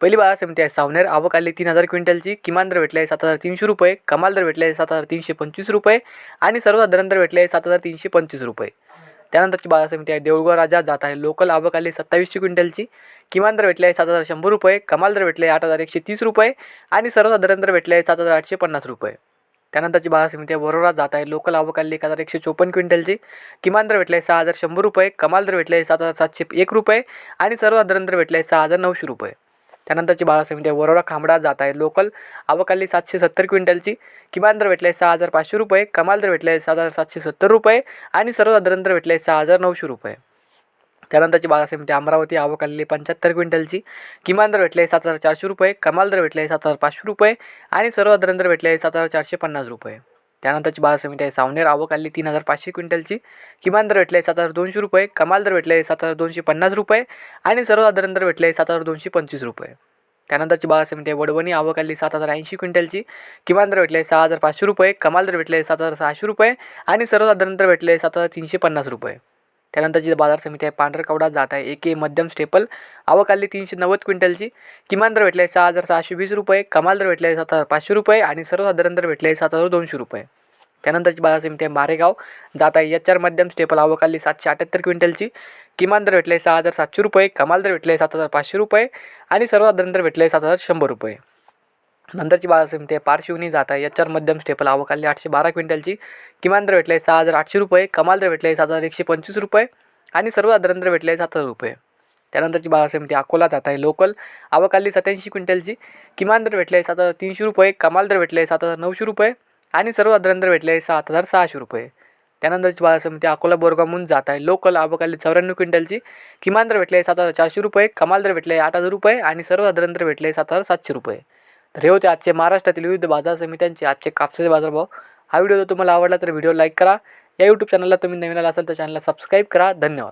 पहिली बाजार समिती आहे सावनेर आवक आली तीन हजार क्विंटलची. किमान दर भेटले आहे सात हजार तीनशे रुपये. कमाल दर भेटले आहे सात हजार तीनशे पंचवीस रुपये. आणि सर्वसाधारण दर भेटले आहे सात हजार तीनशे पंचवीस रुपये. त्यानंतरची बाजार समिती आहे देऊळगाव राजा जात आहे. लोकल आवक आली सत्तावीसशे क्विंटलची. किमान दर भेटले आहे सात हजार शंभर रुपये. कमाल दर भेटले आहे आठ हजार एकशे तीस रुपये. आणि सर्वसाधारण दर भेटले आहे सात हजार आठशे पन्नास रुपये. त्यानंतरची बाजार समिती आहे वरोरा जात आहे. लोकल आवक आली एक हजार एकशे चोपन्न क्विंटलची. किमान दर भेटले आहे सहा हजार शंभर रुपये. कमाल दर भेटले आहे सात हजार सातशे एक रुपये. आणि सर्वसाधारण दर भेटले आहे सहा हजार नऊशे रुपये. त्यानंतरची बाजार समिती आहे वरोरा खांबडा जात आहे. लोकल आवकाली सातशे सत्तर क्विंटलची किमान दर भेटले आहे सहा हजार पाचशे रुपये कमाल दर भेटले आहे सात हजार सातशे सत्तर रुपये आणि सर्वसाधारण दर भेटले आहे सहा हजार नऊशे रुपये. त्यानंतरची बाजार समिती अमरावती आवक आलेली पंच्याहत्तर क्विंटलची किमान दर भेटले आहे सात हजार चारशे रुपये कमाल दर भेटले सात हजार पाचशे रुपये आणि सर्वसाधारण दर भेटले सात हजार चारशे पन्नास रुपये. त्यानंतरची बाजार समिती आहे सावनेर आवक आली तीन हजार पाचशे क्विंटलची किमान दर भेटले सात हजार दोनशे रुपये कमाल दर भेटले सात हजार दोनशे पन्नास रुपये आणि सर्वसाधारण दर भेटले सात हजार दोनशे पंचवीस रुपये. त्यानंतरची बाजार असे म्हणते वडवणी आवक आली सात हजार ऐंशी क्विंटलची. किमान दर भेटले सहा हजार पाचशे रुपये कमाल दर भेटले सात हजार सहाशे रुपये आणि सर्वसाधारण दर भेटले सात हजार तीनशे पन्नास रुपये. त्यानंतरची बाजार समिती आहे पांढरकवडा जात आहे एक ए मध्यम स्टेपल. आवक आली तीनशे नव्वद क्विंटलची. किमान दर भेटले सहा हजार सहाशे वीस रुपये कमाल दर भेटले सात हजार पाचशे रुपये आणि सर्वसाधारण दर भेटले सात हजार दोनशे रुपये. त्यानंतरची बाजार समिती आहे मारेगाव जात आहे एच आर मध्यम स्टेपल. आवक आली सातशे अठ्ठ्याहत्तर क्विंटलची. किमान दर भेटले सहा हजार सातशे रुपये कमाल दर भेटले सात हजार पाचशे रुपये आणि सर्वसाधारण दर भेटले सात हजार शंभर रुपये. नंतरची बाजार समिती आहे पारशिवनी जात आहे. याच्यावर मध्यम स्टेपल आवक आली आठशे बारा क्विंटलची. किमान दर भेटले सहा हजार आठशे रुपये कमाल दर भेटले सात हजार एकशे पंचवीस रुपये आणि सर्वसाधारण दर भेटले सात हजार रुपये. त्यानंतरची बाजार समिती अकोला जात आहे लोकल. आवक आली सत्याऐंशी क्विंटलची. किमान दर भेटले आहे सात हजार तीनशे रुपये कमाल दर भेटले सात हजार नऊशे रुपये आणि सर्वसाधारण दर भेटले सात हजार सहाशे रुपये. त्यानंतरची बाजार समिती अकोला बोरगावहून जात आहे. लोकल आवक चौऱ्याण्णव क्विंटलची. किमान दर भेटले सात हजार चारशे रुपये कमाल दर भेटले आठ हजार रुपये आणि सर्वसाधारण दर भेटले सात हजार सातशे रुपये. तर हे होते आजचे महाराष्ट्रातील विविध बाजार समित्यांचे आजचे कापसाचे बाजारभाव हा व्हिडिओ जर तुम्हाला आवडला तर व्हिडिओ लाईक करा. या यूट्यूब चॅनलला तुम्ही नवीन आला असाल तर चॅनलला सबस्क्राईब करा. धन्यवाद.